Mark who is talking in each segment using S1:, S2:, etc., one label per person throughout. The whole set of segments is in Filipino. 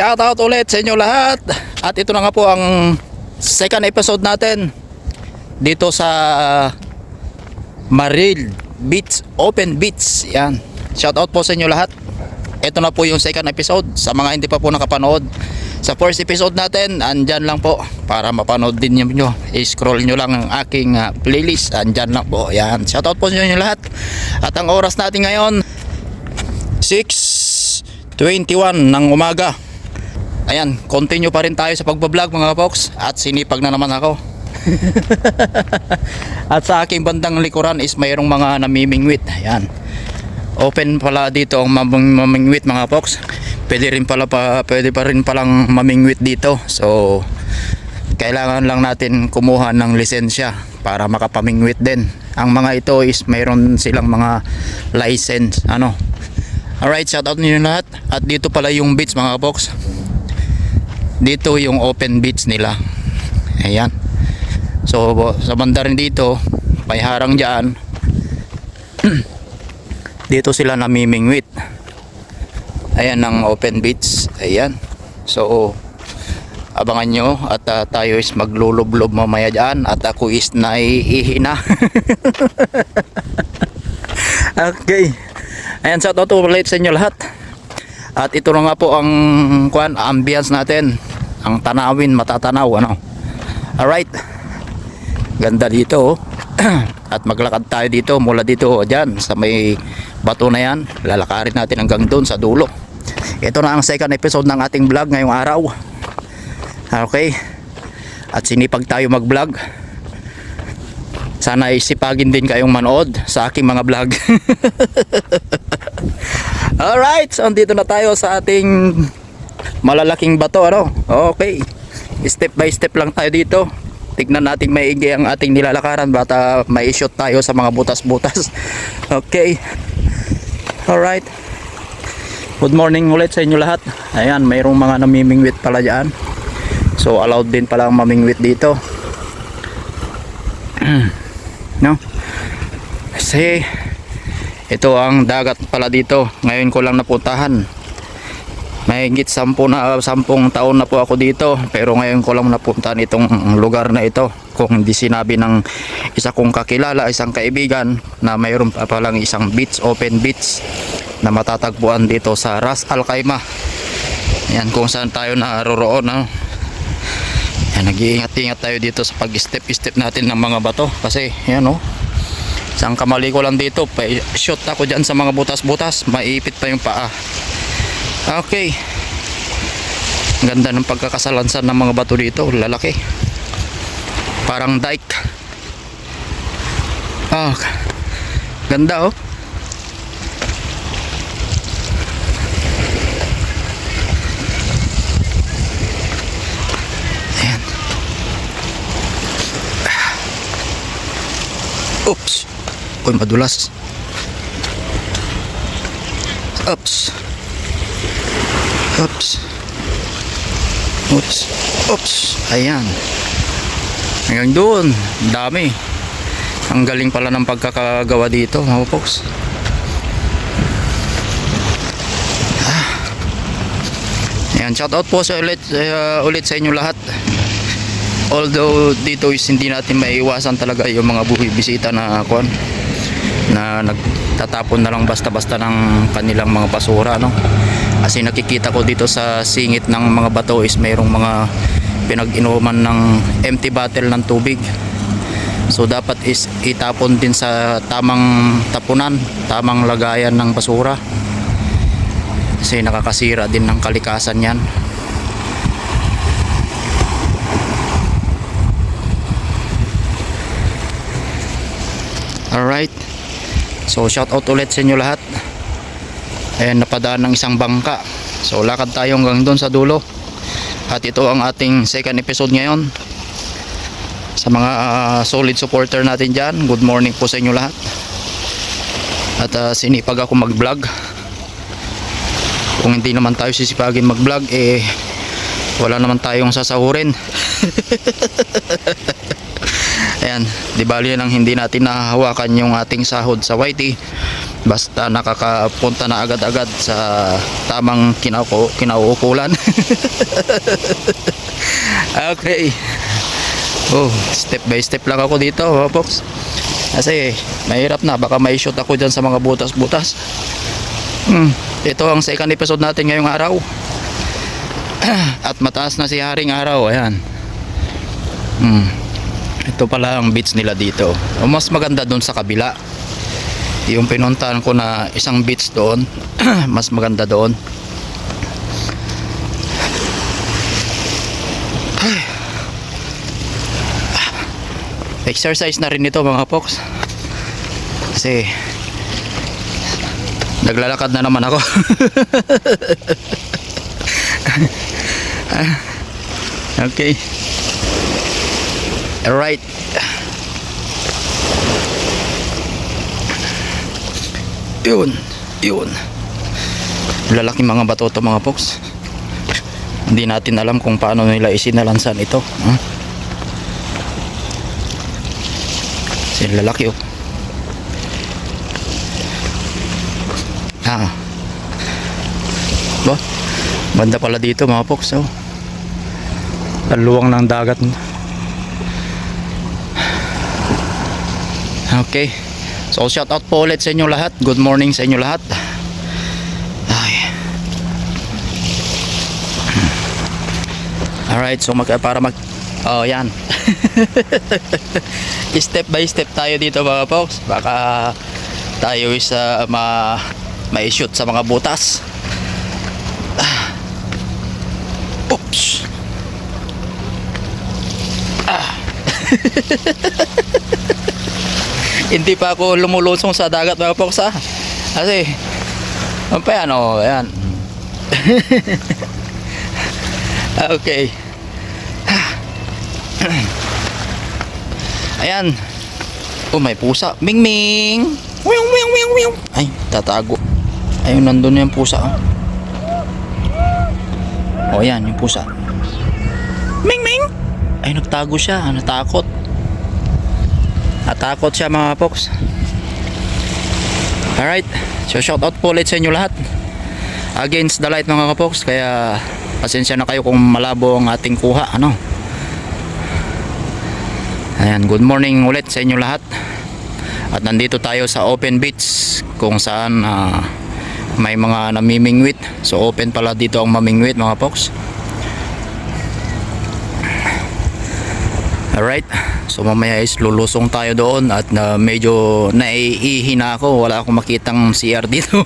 S1: Shout out ulit sa inyo lahat. At ito na nga po ang second episode natin dito sa Maril Beach, Open Beach. Yan. Shout out po sa inyo lahat. Ito na po yung second episode sa mga hindi pa po nakapanood. Sa first episode natin, andyan lang po para mapanood din nyo. I-scroll nyo lang ang aking ah, playlist. Andyan lang po. Yan. Shout out po sa inyo lahat. At ang oras natin ngayon, 6.21 ng umaga. Ayan, continue pa rin tayo sa pagbablog mga folks at sinipag na naman ako. at sa aking bandang likuran is mayroong mga namimingwit. Ayan. Open pala dito ang maming- mamingwit mga folks. Pwede rin pala pa, pwede pa rin palang mamingwit dito. So kailangan lang natin kumuha ng lisensya para makapamingwit din. Ang mga ito is mayroon silang mga license ano Alright, shout out niyo lahat. At dito pala yung beach mga box. Dito yung open beach nila. Ayan. So sa banda rin dito, may harang dyan. dito sila namimingwit. Ayan ang open beach. Ayan. So abangan nyo at ah, tayo is maglulublob mamaya dyan at ako is naiihina. okay. Ayan, shout out ulit sa inyo lahat. At ito nga po ang kuan, ambience natin. Ang tanawin, matatanaw, ano. Alright. Ganda dito, oh. At maglakad tayo dito, mula dito, oh, dyan, sa may bato na yan. Lalakarin natin hanggang doon sa dulo. Ito na ang second episode ng ating vlog ngayong araw. Okay. At sinipag tayo mag-vlog. Sana isipagin din kayong manood sa aking mga vlog. Alright, so andito na tayo sa ating malalaking bato ano. Okay. Step by step lang tayo dito. Tignan natin maigi ang ating nilalakaran bata may shoot tayo sa mga butas-butas. Okay. Alright. Good morning ulit sa inyo lahat. Ayan, mayroong mga namimingwit pala dyan. So allowed din pala ang mamingwit dito. no? Kasi ito ang dagat pala dito. Ngayon ko lang napuntahan. Mahigit sampu na, sampung taon na po ako dito. Pero ngayon ko lang napuntahan itong lugar na ito. Kung hindi sinabi ng isa kong kakilala, isang kaibigan na mayroon pa palang isang beach, open beach na matatagpuan dito sa Ras Al Khaimah. Yan kung saan tayo naroroon. No? Yan, nag-iingat-ingat tayo dito sa pag-step-step natin ng mga bato. Kasi, yan o. Isang kamali ko lang dito. Pa shoot ako dyan sa mga butas-butas. Maipit pa yung paa. Okay. Ganda ng pagkakasalansan ng mga bato dito. Lalaki. Parang dike. Ah, ganda oh. Ayan. Oops. Uy, madulas. Oops. Oops. Oops. Oops. Ayan. Hanggang doon. Dami. Ang galing pala ng pagkakagawa dito, mga folks. Ah. Ayan, shout out po sa ulit, uh, ulit sa inyo lahat. Although dito is hindi natin maiiwasan talaga yung mga buhay bisita na kon na nagtatapon na lang basta-basta ng kanilang mga basura no. Kasi nakikita ko dito sa singit ng mga bato is mayroong mga pinag-inuman ng empty bottle ng tubig. So dapat is itapon din sa tamang tapunan, tamang lagayan ng basura. Kasi nakakasira din ng kalikasan yan. Alright. So shout out ulit sa inyo lahat. Ayan napadaan ng isang bangka. So lakad tayo hanggang doon sa dulo. At ito ang ating second episode ngayon. Sa mga ah, solid supporter natin dyan, good morning po sa inyo lahat. At ah, sinipag ako mag-vlog. Kung hindi naman tayo sisipagin mag-vlog, eh wala naman tayong sasahurin. Ayan, di bali nang hindi natin nahahawakan yung ating sahod sa YT basta nakakapunta na agad-agad sa tamang kinauko, kinauukulan. Okay. Oh step by step lang ako dito mga folks kasi mahirap na baka may shoot ako dyan sa mga butas-butas. Hmm, ito ang second episode natin ngayong araw. At mataas na si Haring Araw ayan. Hmm. ito pala ang beach nila dito. O, mas maganda doon sa kabila yung pinuntahan ko na isang beach doon mas maganda doon. Exercise na rin ito mga folks kasi naglalakad na naman ako. Okay. Alright yun. Yun. Lalaking mga bato to mga folks hindi natin alam kung paano nila isinalansan ito huh? lalaki oh. Ah ba? Banda pala dito mga folks oh. Ang luwang ng dagat. Okay So shout out po ulit sa inyo lahat. Good morning sa inyo lahat. Ay. Alright, so mag, para mag Oh, yan. step by step tayo dito mga folks. Baka tayo is uh, ma ma-shoot sa mga butas. Ah. Oops. Ah. hindi pa ako lumulusong sa dagat mga folks ha? Kasi ano pa yan oh okay. Ayan. Oh may pusa. Ming ming. Wiyaw, wiyaw, wiyaw. ay tatago. Ayun nandun yung pusa oh. Oh ayan yung pusa. Ming ming. Ay nagtago siya. Natakot Natakot siya mga folks. Alright. So shout out po ulit sa inyo lahat. Against the light mga kapoks. Kaya pasensya na kayo kung malabo ang ating kuha. Ano? Ayan. Good morning ulit sa inyo lahat. At nandito tayo sa open beach. Kung saan ah, may mga namimingwit. So open pala dito ang mamingwit mga folks. Alright. So mamaya is lulusong tayo doon at na medyo naiihina ako. Wala akong makitang CR dito.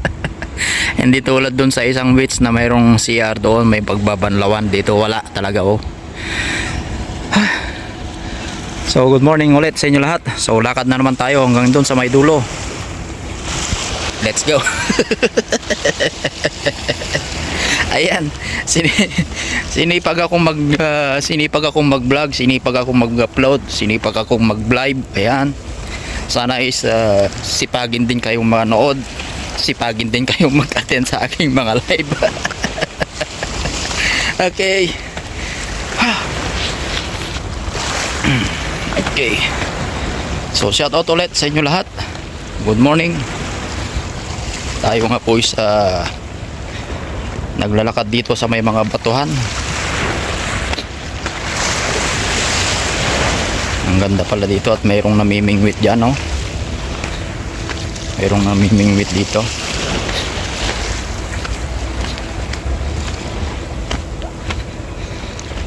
S1: Hindi tulad doon sa isang beach na mayroong CR doon, may pagbabanlawan dito. Wala talaga oh. So good morning ulit sa inyo lahat. So lakad na naman tayo hanggang doon sa may dulo. Let's go. Ayan, sini sinipag akong mag uh, sinipag akong mag-vlog, sinipag akong mag-upload, sinipag akong mag-live. Ayan. Sana is uh, sipagin din kayong manood. Sipagin din kayong mag-attend sa aking mga live. okay. okay. So shout out ulit sa inyo lahat. Good morning. Tayo nga po is uh, naglalakad dito sa may mga batuhan. Ang ganda pala dito at mayroong namimingwit dyan no mayroong namimingwit dito.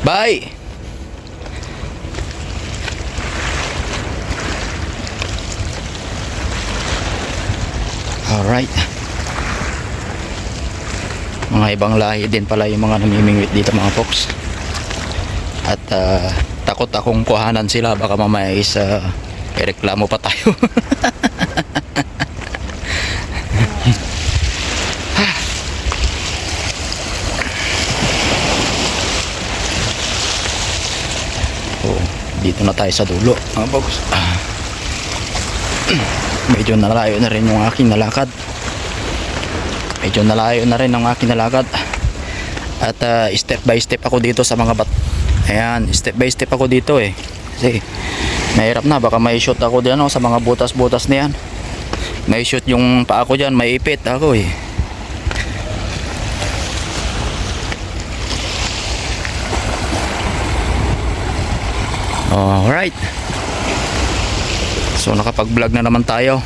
S1: Bye! Alright mga ibang lahi din pala yung mga namimingwit dito mga folks. At ah, takot akong kuhanan sila. Baka mamaya is uh, reklamo pa tayo. Oh, dito na tayo sa dulo mga folks. Ah. medyo nalayo na rin yung aking nalakad medyo nalayo na rin ang aking nalakad at uh, step by step ako dito sa mga bat ayan step by step ako dito eh kasi mahirap na baka may shoot ako dyan oh, sa mga butas butas na yan May shoot yung paa ko dyan, may ipit ako eh. Alright. So nakapag-vlog na naman tayo.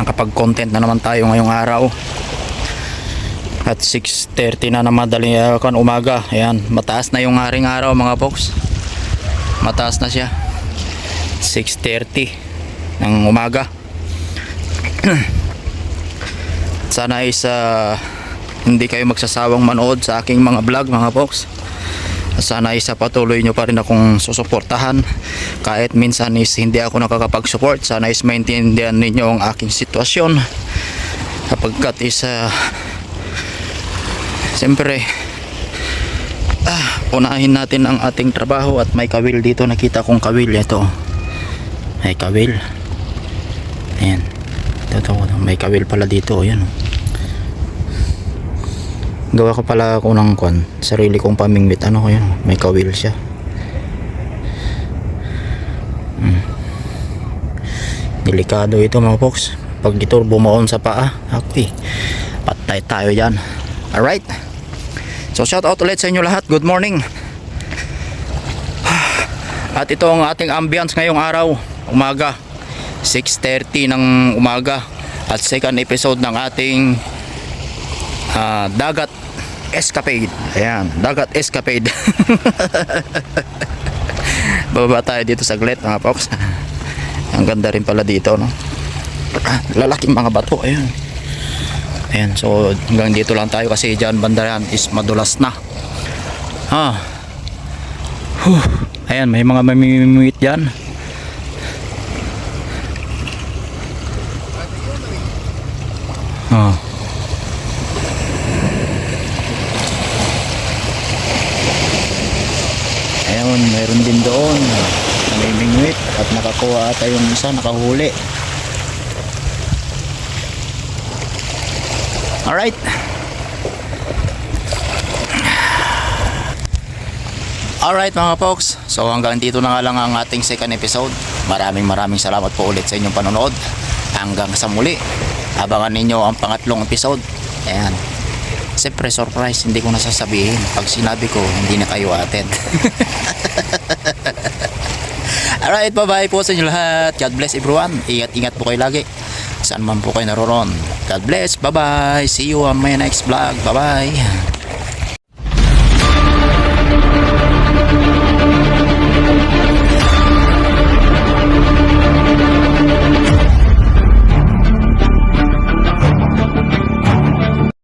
S1: Nakapag-content na naman tayo ngayong araw. At 6.30 na na madali uh, kan umaga. Ayan, mataas na yung haring araw mga folks. Mataas na siya. 6.30 ng umaga. Sana is uh, hindi kayo magsasawang manood sa aking mga vlog mga folks. Sana isa patuloy nyo pa rin akong susuportahan. Kahit minsan is hindi ako nakakapag-support. Sana is maintindihan ninyo ang aking sitwasyon. Kapagkat is uh, siyempre ah, unahin natin ang ating trabaho at may kawil dito. Nakita kong kawil ito. May kawil. Ayan. Ito, ito, may kawil pala dito ayan. oh. Gawa ko pala ako ng kwan sarili kong pamingwit. Ano ko yun? May kawil siya. Hmm. delikado ito mga folks pag ito bumaon sa paa eh patay tayo dyan. Alright. So shout out ulit sa inyo lahat. Good morning. At ito ang ating ambience ngayong araw umaga. 6.30 ng umaga. At second episode ng ating ah, dagat escapade. Ayan dagat escapade. Bababa tayo dito saglit mga folks. Ang ganda rin pala dito no? Ah, lalaking mga bato ayan. Ayan so hanggang dito lang tayo kasi dyan banda yan is madulas na. Ha Huh. ayan may mga mamimimit dyan. Ah Ayun, mayroon din doon. Namimingwit at nakakuha ata yung isa, nakahuli. Alright. Alright mga folks, so hanggang dito na nga lang ang ating second episode. Maraming maraming salamat po ulit sa inyong panonood. Hanggang sa muli, abangan ninyo ang pangatlong episode. Ayan. Siyempre surprise, hindi ko nasasabihin. Pag sinabi ko, hindi na kayo attend. Alright, bye-bye po sa inyo lahat. God bless everyone. Ingat-ingat po kayo lagi. Saan man po kayo naroon. God bless. Bye-bye. See you on my next vlog. Bye-bye.